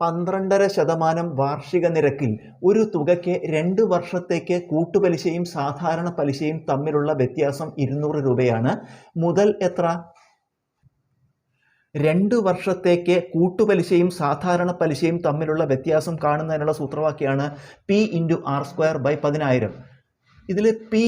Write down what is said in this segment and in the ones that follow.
പന്ത്രണ്ടര ശതമാനം വാർഷിക നിരക്കിൽ ഒരു തുകയ്ക്ക് രണ്ട് വർഷത്തേക്ക് കൂട്ടുപലിശയും സാധാരണ പലിശയും തമ്മിലുള്ള വ്യത്യാസം ഇരുന്നൂറ് രൂപയാണ്. മുതൽ എത്ര? രണ്ട് വർഷത്തേക്ക് കൂട്ടുപലിശയും സാധാരണ പലിശയും തമ്മിലുള്ള വ്യത്യാസം കാണുന്നതിനുള്ള സൂത്രവാക്യമാണ് P into R square by പതിനായിരം. ഇതിൽ പി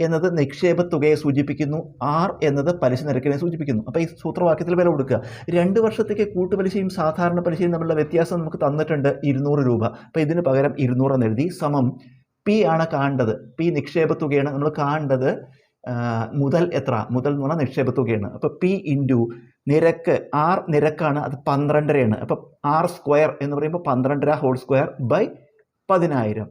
എന്നത് നിക്ഷേപ തുകയെ സൂചിപ്പിക്കുന്നു. ആർ എന്നത് പലിശ നിരക്കിനെ സൂചിപ്പിക്കുന്നു. അപ്പോൾ ഈ സൂത്രവാക്യത്തിൽ വില കൊടുക്കുക. രണ്ട് വർഷത്തേക്ക് കൂട്ടുപലിശയും സാധാരണ പലിശയും തമ്മിലുള്ള വ്യത്യാസം നമുക്ക് തന്നിട്ടുണ്ട് ഇരുന്നൂറ് രൂപ. അപ്പോൾ ഇതിന് പകരം ഇരുന്നൂറ് എഴുതി. സമം പി ആണ് കാണേണ്ടത്. പി നിക്ഷേപ തുകയാണ്. നമ്മൾ കാണേണ്ടത് മുതൽ എത്ര? മുതൽ എന്ന് പറഞ്ഞാൽ നിക്ഷേപ തുകയാണ്. അപ്പോൾ പി ഇന്റു നിരക്ക് ആർ നിരക്കാണ്. അത് പന്ത്രണ്ടരയാണ്. അപ്പോൾ ആർ സ്ക്വയർ എന്ന് പറയുമ്പോൾ പന്ത്രണ്ടര ഹോൾ സ്ക്വയർ ബൈ പതിനായിരം.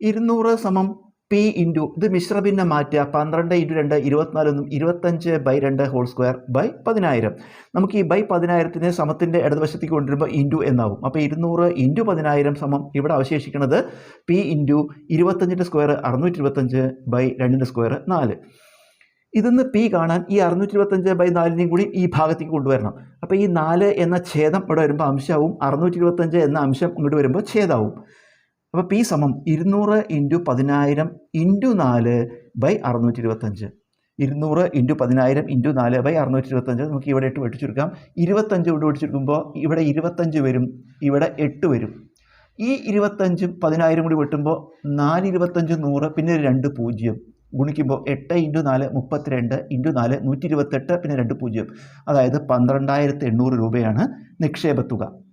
ഇരുന്നൂറ് സമം പി ഇന്റു ഇത് മിശ്രഭിന്നം മാറ്റുക. പന്ത്രണ്ട് ഇന്റു രണ്ട് ഇരുപത്തിനാലൊന്നും ഇരുപത്തഞ്ച് ബൈ രണ്ട് ഹോൾ സ്ക്വയർ ബൈ പതിനായിരം. നമുക്ക് ഈ ബൈ പതിനായിരത്തിന് സമത്തിന്റെ ഇടതുവശത്തേക്ക് കൊണ്ടുവരുമ്പോൾ ഇന്റു എന്നാവും. അപ്പോൾ ഇരുന്നൂറ് ഇന്റു പതിനായിരം സമം ഇവിടെ അവശേഷിക്കുന്നത് പി ഇന്റു ഇരുപത്തഞ്ചിന്റെ സ്ക്വയർ അറുന്നൂറ്റി ഇരുപത്തഞ്ച് ബൈ രണ്ടിന്റെ സ്ക്വയർ നാല്. ഇതിന്ന് പി കാണാൻ ഈ അറുന്നൂറ്റി ഇരുപത്തഞ്ച് ബൈ നാലിനെയും കൂടി ഈ ഭാഗത്തേക്ക് കൊണ്ടുവരണം. അപ്പോൾ ഈ നാല് എന്ന ഛേദം ഇവിടെ വരുമ്പോൾ അംശവും അറുന്നൂറ്റി ഇരുപത്തഞ്ച് എന്ന അംശം ഇങ്ങോട്ട് വരുമ്പോൾ ഛേദാവും. അപ്പോൾ പി സമം ഇരുന്നൂറ് ഇന്റു പതിനായിരം ഇന്റു നാല് ബൈ അറുന്നൂറ്റി ഇരുപത്തഞ്ച് ഇരുന്നൂറ് ഇന്റു പതിനായിരം ഇന്റു നാല് ബൈ അറുന്നൂറ്റി ഇരുപത്തഞ്ച് നമുക്ക് ഇവിടെ ഇട്ട് വെട്ടിച്ചെടുക്കാം ഇരുപത്തഞ്ച് കൊണ്ട് വെട്ടിച്ചെടുക്കുമ്പോൾ ഇവിടെ ഇരുപത്തഞ്ച് വരും ഇവിടെ എട്ട് വരും. ഈ ഇരുപത്തഞ്ചും പതിനായിരം കൂടി വെട്ടുമ്പോൾ നാല് ഇരുപത്തഞ്ച് നൂറ് പിന്നെ രണ്ട് പൂജ്യം. ഗുണിക്കുമ്പോൾ എട്ട് ഇന്റു നാല് മുപ്പത്തിരണ്ട് ഇന്റു നാല് നൂറ്റി ഇരുപത്തെട്ട് പിന്നെ രണ്ട് പൂജ്യം. അതായത് പന്ത്രണ്ടായിരത്തി എണ്ണൂറ് രൂപയാണ് നിക്ഷേപത്തുക.